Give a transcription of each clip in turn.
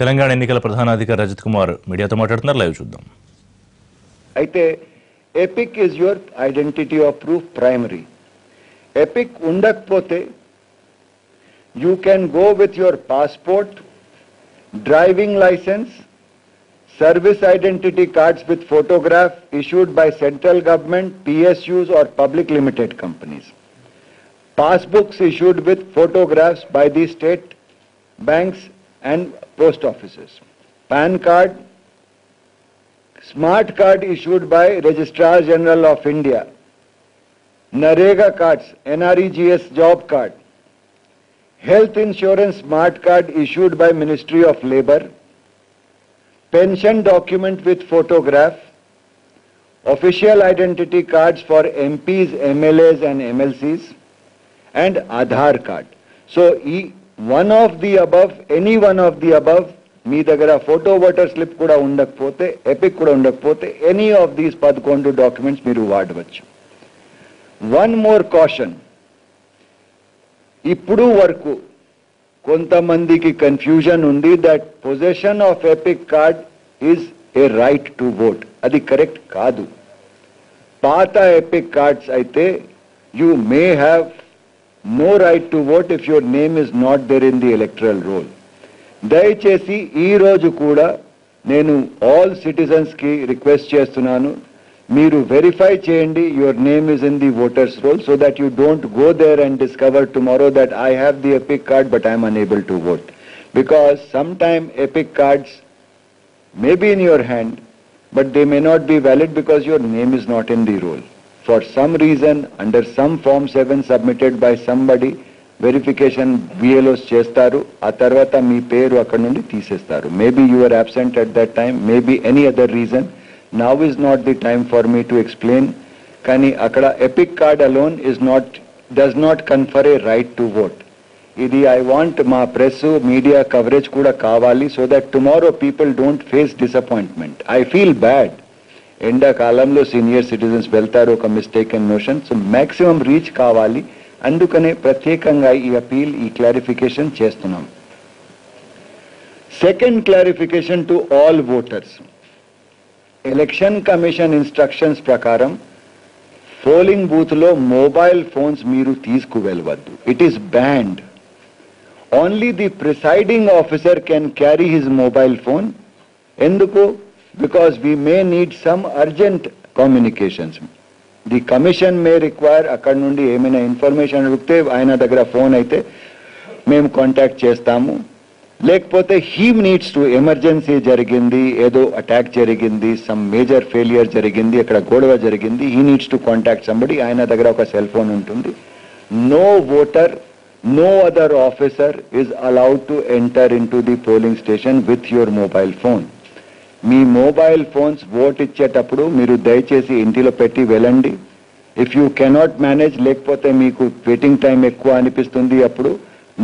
తెలంగాణ ఎన్నికల ప్రధానాధికారి రజత్ కుమార్ మీడియాతో మాట్లాడుతున్నారు లైవ్ చూద్దాం అయితే EPIC is your identity of proof primary EPIC ఉండకపోతే you can go with your passport driving licence service identity cards with photograph issued by central government, PSUs or public limited companies. Passbooks issued with photographs by the state banks and post offices. PAN card, smart card issued by Registrar General of India. Narega cards, NREGS job card. Health insurance smart card issued by Ministry of Labour pension document with photograph, official identity cards for MPs, MLAs and MLCs, and Aadhaar card. So, e- one of the above, any one of the above, మీ దగ్గర photo voter slip కూడా ఉండకపోతే EPIC కూడా ఉండకపోతే any of these పదకొండు documents మీరు వాడవచ్చు. One more caution ఇప్పుడు వరకు కొంతమందికి కన్ఫ్యూజన్ ఉంది that possession of EPIC card is a right to vote అది కరెక్ట్ కాదు. పాత ఎపిక్ కార్డ్స్ అయితే you may have no right to vote if your name is not there in the electoral roll దయచేసి ఈ రోజు కూడా నేను ఆల్ సిటిజన్స్కి రిక్వెస్ట్ చేస్తున్నాను. మీరు వెరిఫై చేయండి your name is in the voters roll so that you don't go there and discover tomorrow that I have the EPIC card but I'm unable to vote because some time EPIC cards may be in your hand, but they may not be valid because your name is not in the roll. For some reason, under some Form 7 submitted by somebody, verification BLOs చేస్తారు. ఆ తర్వాత మీ పేరు అక్కడ నుండి తీసేస్తారు. Maybe your absent at that time maybe any other reason now is not the time for me to explain కానీ అక్కడ EPIC card alone is not does not confer a right to vote ఇది I want మా press media coverage కూడా కావాలి so that tomorrow people don't face disappointment I feel bad ఎండాకాలంలో senior citizens వెళ్తారు ఒక mistake and notion so maximum reach కావాలి. అందుకనే ప్రత్యేకంగా ఈ అపీల్ ఈ క్లారిఫికేషన్ చేస్తున్నాం. Second clarification to all voters election commission instructions ప్రకారం పోలింగ్ బూత్లో మొబైల్ ఫోన్స్ మీరు తీసుకువెళ్ళవద్దు. It is banned only the presiding officer can carry his mobile phone ఎందుకు? Because we may need some urgent communications the commission may require అక్కడ నుండి ఏమైనా information అడిగితే ఆయన దగ్గర ఫోన్ అయితే మేము కాంటాక్ట్ చేస్తాము. లేకపోతే హీ నీడ్స్ టు ఎమర్జెన్సీ జరిగింది ఏదో అటాక్ జరిగింది సమ్ మేజర్ ఫెయిలియర్ జరిగింది అక్కడ గొడవ జరిగింది he needs to contact somebody ఆయన దగ్గర ఒక సెల్ ఫోన్ ఉంటుంది. No voter no other officer is allowed enter enter into the polling station with your mobile phone me mobile phones vote ఇచ్చేటప్పుడు మీరు దయచేసి ఇంటిలో పెట్టి వెళ్ళండి. ఇఫ్ యూ కెనాట్ మేనేజ్ లేకపోతే మీకు వెయిటింగ్ టైం ఎక్కువ అనిపిస్తుంది అప్పుడు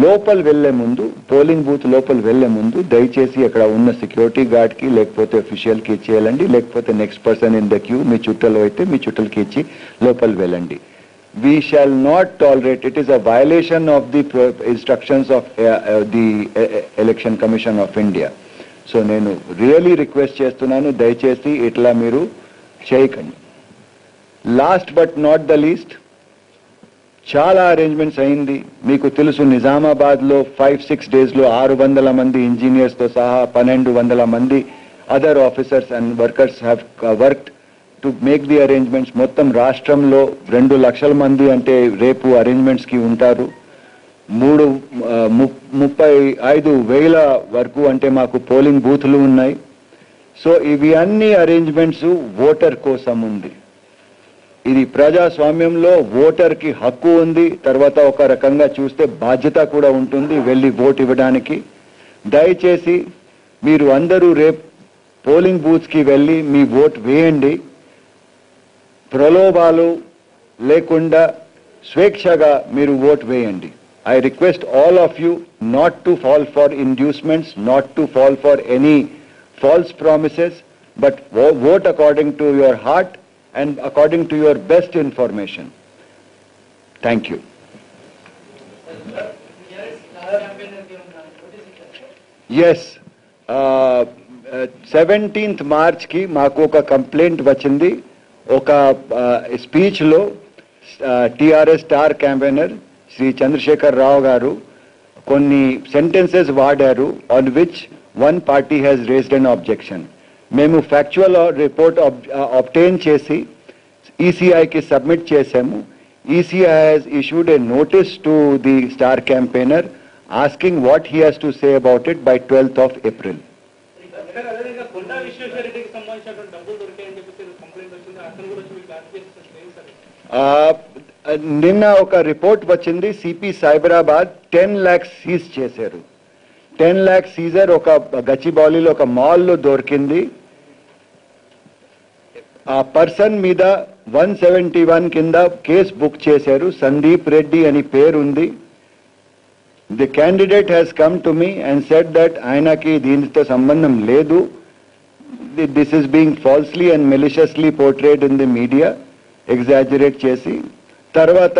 లోపల వెళ్ళే ముందు పోలింగ్ బూత్ లోపల వెళ్ళే ముందు దయచేసి అక్కడ ఉన్న సెక్యూరిటీ గార్డ్కి లేకపోతే అఫీషియల్కి ఇచ్చేయాలండి లేకపోతే next person in the queue మీ చుట్టలో అయితే మీ చుట్టలకి ఇచ్చి లోపల వెళ్ళండి. We shall not tolerate it is a violation of the instructions of the election commission of India so నేను రియలీ రిక్వెస్ట్ చేస్తున్నాను దయచేసి ఇట్లా మీరు చేయకండి. Last but not the least చాలా అరేంజ్మెంట్స్ అయింది. మీకు తెలుసు నిజామాబాద్లో ఫైవ్ సిక్స్ డేస్లో ఆరు వందల మంది ఇంజనీర్స్తో సహా పన్నెండు వందల మంది other officers and workers have worked to make the arrangements మొత్తం రాష్ట్రంలో రెండు లక్షల మంది అంటే రేపు అరేంజ్మెంట్స్కి ఉంటారు. మూడు ము- ముప్పై ఐదు వేల వరకు అంటే మాకు పోలింగ్ బూత్లు ఉన్నాయి. సో ఇవి అన్ని అరేంజ్మెంట్స్ ఓటర్ కోసం ఉంది. ఇది ప్రజాస్వామ్యంలో ఓటర్కి హక్కు ఉంది. తర్వాత ఒక రకంగా చూస్తే బాధ్యత కూడా ఉంటుంది వెళ్ళి ఓటు ఇవ్వడానికి. దయచేసి మీరు అందరూ రేపు పోలింగ్ బూత్స్కి వెళ్ళి మీ ఓట్ వేయండి. ప్రలోభాలు లేకుండా స్వేచ్ఛగా మీరు ఓట్ వేయండి. I request all of you not to fall for inducements not to fall for any false promises but vote according to your heart and according to your best information thank you yes seventeenth మార్చ్కి మాకు ఒక complaint వచ్చింది ఒక స్పీచ్లో TRS star campaigner Shri Chandrashekar Rao garu కొన్ని sentences వాడారు on which one party has raised an objection మేము factual report obtain చేసి ఈసీఐకి submit చేశాము. ECI has issued a notice to the star campaigner asking what he has to say about it by twelfth of April నిన్న ఒక report వచ్చింది CP Cyberabad ten lakhs seize చేశారు. Ten lakhs seizure ఒక గచ్చిబౌలిలో ఒక మాల్లో దొరికింది. ఆ పర్సన్ మీద వన్ సెవెంటీ వన్ కింద కేసు బుక్ చేశారు. సందీప్ రెడ్డి అని పేరు ఉంది the candidate has come to me and said that ఆయనకి దీనితో సంబంధం లేదు. This is being falsely and maliciously portrayed in the media. Exaggerate చేసి తర్వాత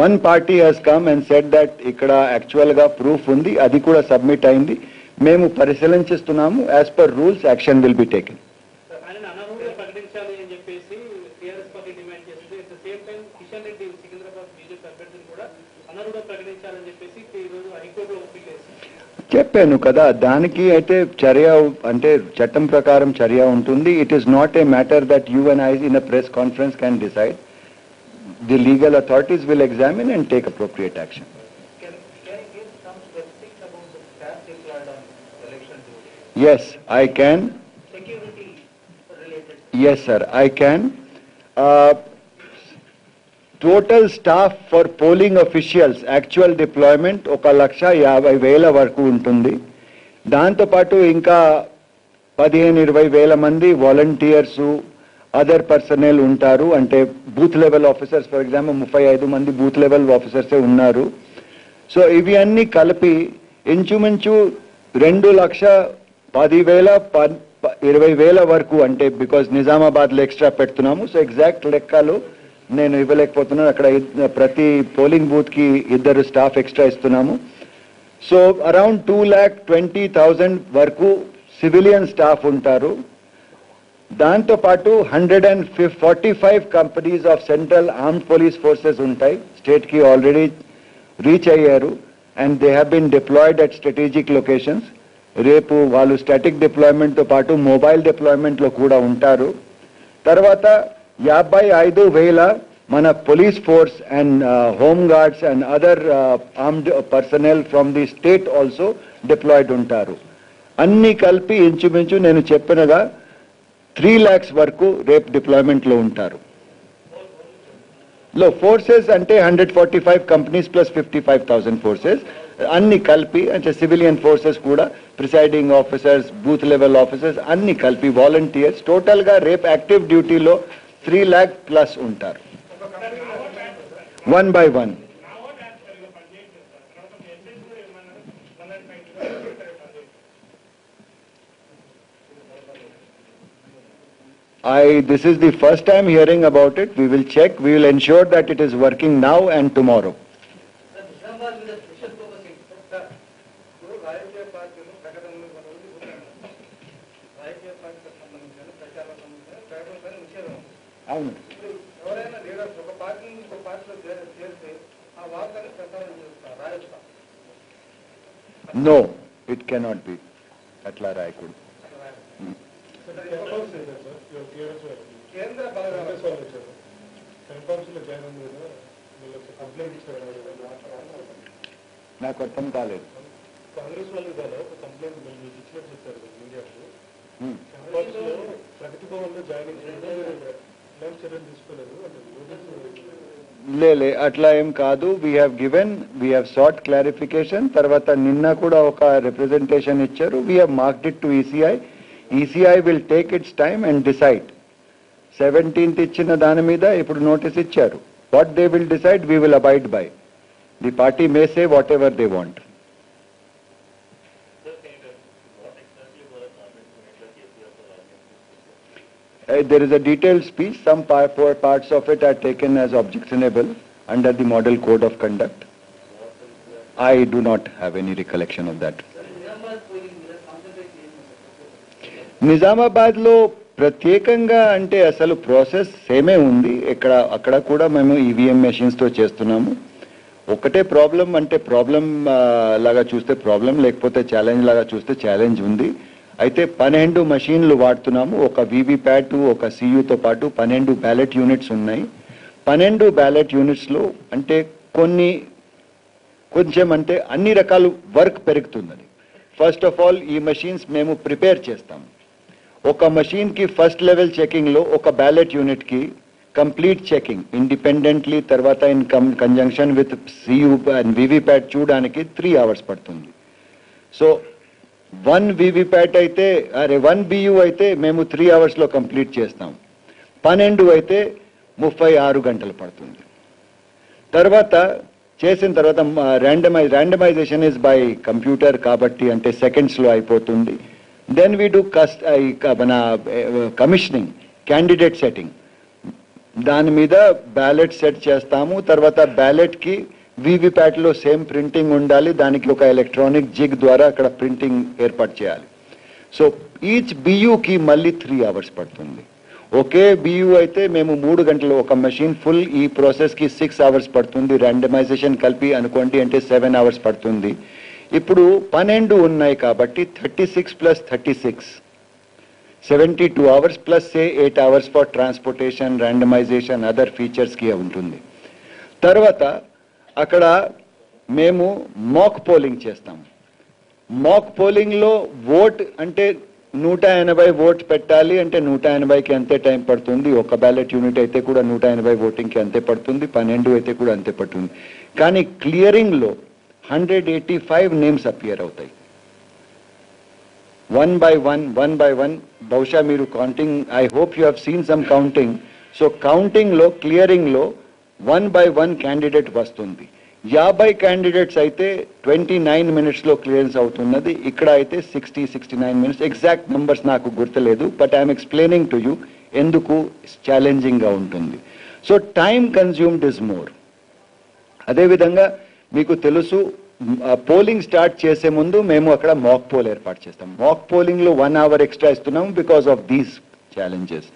one party has come and said that ఇక్కడ యాక్చువల్గా ప్రూఫ్ ఉంది అది కూడా సబ్మిట్ అయింది. మేము పరిశీలించిస్తున్నాము as per rules action will be taken చెప్పాను కదా దానికి అయితే చర్య అంటే చట్టం ప్రకారం చర్య ఉంటుంది it is not a matter that you and I in a press conference can decide the legal authorities will examine and take appropriate action? Yes, I can. Security related. Yes, sir, I can. Uh, total staff for polling officials actual deployment ఒక లక్ష యాభై వేల వరకు ఉంటుంది. దాంతోపాటు ఇంకా పదిహేను ఇరవై వేల మంది వాలంటీర్స్ అదర్ పర్సనల్ ఉంటారు. అంటే booth level officers for example ముప్పై ఐదు మంది బూత్ లెవెల్ ఆఫీసర్సే ఉన్నారు. సో ఇవి అన్ని కలిపి ఇంచుమించు రెండు లక్ష పదివేల ప- ప- ఇరవై వేల వరకు అంటే బికాజ్ నిజామాబాద్లో ఎక్స్ట్రా పెడుతున్నాము. సో ఎగ్జాక్ట్ లెక్కలు నేను ఇవ్వలేకపోతున్నాను. అక్కడ ప్రతి పోలింగ్ బూత్కి ఇద్దరు స్టాఫ్ ఎక్స్ట్రా ఇస్తున్నాము. So around two lakh twenty thousand వరకు సివిలియన్ స్టాఫ్ ఉంటారు. దాంతో పాటు hundred and forty five companies of central armed police forces ఉంటాయి. స్టేట్కి ఆల్రెడీ రీచ్ అయ్యారు. And they have been deployed at strategic locations. రేపు వాళ్ళు స్టాటిక్ డిప్లాయ్మెంట్తో పాటు మొబైల్ డిప్లాయ్మెంట్లో కూడా ఉంటారు. తర్వాత యాభై ఐదు వేల మన police force and home guards and other armed personnel from the state also deployed ఉంటారు. అన్ని కలిపి ఇంచుమించు నేను చెప్పినగా త్రీ ల్యాక్స్ వరకు రేపు డిప్లాయ్మెంట్లో ఉంటారు. లో ఫోర్సెస్ అంటే hundred forty five companies plus fifty five thousand forces. అన్ని కలిపి అంటే సివిలియన్ ఫోర్సెస్ కూడా presiding officers booth level officers అన్ని కలిపి వాలంటీర్స్ టోటల్గా రేపు యాక్టివ్ డ్యూటీలో 3 lakh plus untar. One by one. I, this is the first time hearing about it. We will check. We will ensure that it is working now and tomorrow. అవును. No, it cannot be. అట్లా రాయకూడదు. నాకు అర్థం కాలేదు. కాంగ్రెస్ వాళ్ళు complaint మీకు ఇచ్చినట్టు చెప్పారు కదా మీడియాకు. ప్రగతి భవన్లో లేలే అట్లా ఏం కాదు. We have given we have sought clarification తర్వాత నిన్న కూడా ఒక రిప్రజెంటేషన్ ఇచ్చారు. We have marked it to ECI ECI will take its time and decide seventeenth ఇచ్చిన దాని మీద ఇప్పుడు నోటీస్ ఇచ్చారు. What they will decide we will abide by the party may say whatever they want Uh, there is a detailed speech. Some par- four parts of it are taken as objectionable under the model code of conduct. I do not have any recollection of that. నిజామాబాద్లో ప్రత్యేకంగా అంటే అసలు process సేమే ఉంది ఇక్కడ అక్కడ కూడా మేము ఈవీఎం మెషిన్స్తో చేస్తున్నాము ఒకటే ప్రాబ్లం అంటే ప్రాబ్లం uh, లాగా చూస్తే ప్రాబ్లం లేకపోతే ఛాలెంజ్ లాగా చూస్తే ఛాలెంజ్ ఉంది అయితే పన్నెండు మషీన్లు వాడుతున్నాము. ఒక వీవీప్యాట్ ఒక సియుతో పాటు పన్నెండు బ్యాలెట్ యూనిట్స్ ఉన్నాయి. పన్నెండు బ్యాలెట్ యూనిట్స్లో అంటే కొన్ని కొంచెం అంటే అన్ని రకాల వర్క్ పెరుగుతున్నది. ఫస్ట్ ఆఫ్ ఆల్ ఈ మషీన్స్ మేము ప్రిపేర్ చేస్తాం. ఒక మషీన్కి ఫస్ట్ లెవెల్ చెకింగ్లో ఒక బ్యాలెట్ యూనిట్కి కంప్లీట్ చెకింగ్ ఇండిపెండెంట్లీ తర్వాత in conjunction with CU and VVPAT చూడడానికి త్రీ అవర్స్ పడుతుంది. సో వన్ వివిప్యాట్ అయితే అరే వన్ బియు అయితే మేము త్రీ అవర్స్లో కంప్లీట్ చేస్తాం. పన్నెండు అయితే ముప్పై ఆరు గంటలు పడుతుంది. తర్వాత చేసిన తర్వాత randomize randomization is by computer కాబట్టి అంటే సెకండ్స్లో అయిపోతుంది. దెన్ వీ డూ కస్ట్ మన కమిషనింగ్ క్యాండిడేట్ సెట్టింగ్ దాని మీద బ్యాలెట్ సెట్ చేస్తాము. తర్వాత బ్యాలెట్కి వీవీప్యాట్లో సేమ్ ప్రింటింగ్ ఉండాలి. దానికి ఒక ఎలక్ట్రానిక్ జిగ్ ద్వారా అక్కడ ప్రింటింగ్ ఏర్పాటు చేయాలి. సో ఈచ్ బియూకి మళ్ళీ త్రీ అవర్స్ పడుతుంది. ఒకే బియూ అయితే మేము మూడు గంటలు ఒక మెషిన్ ఫుల్ ఈ ప్రాసెస్కి సిక్స్ అవర్స్ పడుతుంది. ర్యాండమైజేషన్ కలిపి అనుకోండి అంటే సెవెన్ అవర్స్ పడుతుంది. ఇప్పుడు పన్నెండు ఉన్నాయి కాబట్టి thirty six plus thirty six seventy two hours plus say eight hours for transportation randomization other ఫీచర్స్కి ఉంటుంది. తర్వాత అక్కడ మేము మాక్ పోలింగ్ చేస్తాం. మాక్ పోలింగ్లో ఓట్ అంటే నూట ఎనభై ఓట్ పెట్టాలి అంటే నూట ఎనభైకి అంతే టైం పడుతుంది. ఒక బ్యాలెట్ యూనిట్ అయితే కూడా నూట ఎనభై ఓటింగ్కి అంతే పడుతుంది. పన్నెండు అయితే కూడా అంతే పడుతుంది. కానీ క్లియరింగ్లో hundred eighty five names appear అవుతాయి. One by one one by one బహుశా మీరు counting I hope you have seen some counting so కౌంటింగ్లో క్లియరింగ్లో వన్ బై వన్ క్యాండిడేట్ వస్తుంది. యాభై క్యాండిడేట్స్ అయితే ట్వంటీ నైన్ మినిట్స్లో క్లియరెన్స్ అవుతున్నది. ఇక్కడ అయితే sixty sixty nine minutes. Exact numbers నాకు గుర్తులేదు but I'm explaining to you ఎందుకు ఛాలెంజింగ్గా ఉంటుంది. So time consumed is more అదేవిధంగా మీకు తెలుసు పోలింగ్ స్టార్ట్ చేసే ముందు మేము అక్కడ మాక్ పోల్ ఏర్పాటు చేస్తాం. మాక్ పోలింగ్లో వన్ అవర్ ఎక్స్ట్రా ఇస్తున్నాం బికాస్ ఆఫ్ దీస్ ఛాలెంజెస్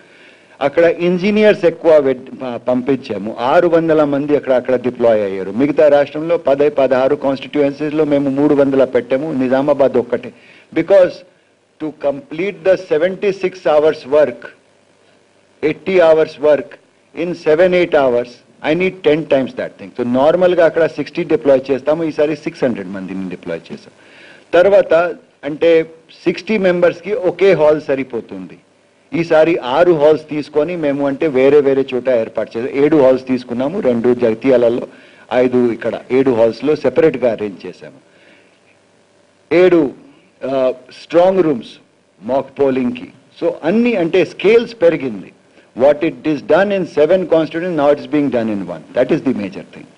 అక్కడ ఇంజనీర్స్ ఎక్కువ పంపించాము. ఆరు వందల మంది అక్కడ అక్కడ డిప్లాయ్ అయ్యారు. మిగతా రాష్ట్రంలో పదై పదహారు కాన్స్టిట్యుయెన్సీస్లో మేము మూడు వందల పెట్టాము. నిజామాబాద్ ఒక్కటే. Because to complete the seventy six hours work eighty hours work in seven eight hours I need ten times that thing so నార్మల్గా అక్కడ సిక్స్టీ డిప్లాయ్ చేస్తాము. ఈసారి సిక్స్ హండ్రెడ్ మందిని డిప్లాయ్ చేస్తాం తర్వాత అంటే సిక్స్టీ మెంబర్స్కి ఒకే హాల్ సరిపోతుంది. ఈసారి ఆరు హాల్స్ తీసుకొని మేము అంటే వేరే వేరే చోట ఏర్పాటు చేసాం ఏడు హాల్స్ తీసుకున్నాము రెండు జగిత్యాలలో ఐదు ఇక్కడ ఏడు హాల్స్లో సెపరేట్గా అరేంజ్ చేశాము. ఏడు స్ట్రాంగ్ రూమ్స్ మాక్ పోలింగ్కి సో అన్ని అంటే స్కేల్స్ పెరిగింది. What it is done in seven constitution not is being done in one that is the major thing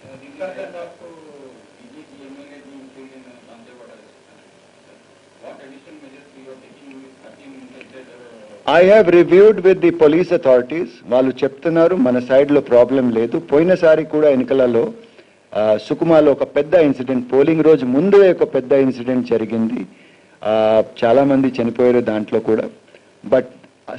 I have reviewed with the police authorities వాళ్ళు చెప్తున్నారు మన సైడ్లో ప్రాబ్లం లేదు. పోయినసారి కూడా ఎన్నికలలో సుకుమాలో ఒక పెద్ద ఇన్సిడెంట్ పోలింగ్ రోజు ముందే ఒక పెద్ద ఇన్సిడెంట్ జరిగింది. చాలామంది చాలా మంది చనిపోయారు దాంట్లో కూడా. బట్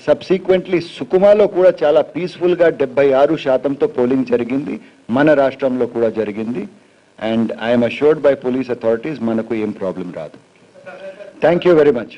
సబ్సీక్వెంట్లీ సుకుమాలో కూడా చాలా పీస్ఫుల్గా డెబ్బై ఆరు శాతంతో పోలింగ్ జరిగింది. మన రాష్ట్రంలో కూడా జరిగింది. And I'm assured by police authorities మనకు ఏం ప్రాబ్లం రాదు. Thank you very much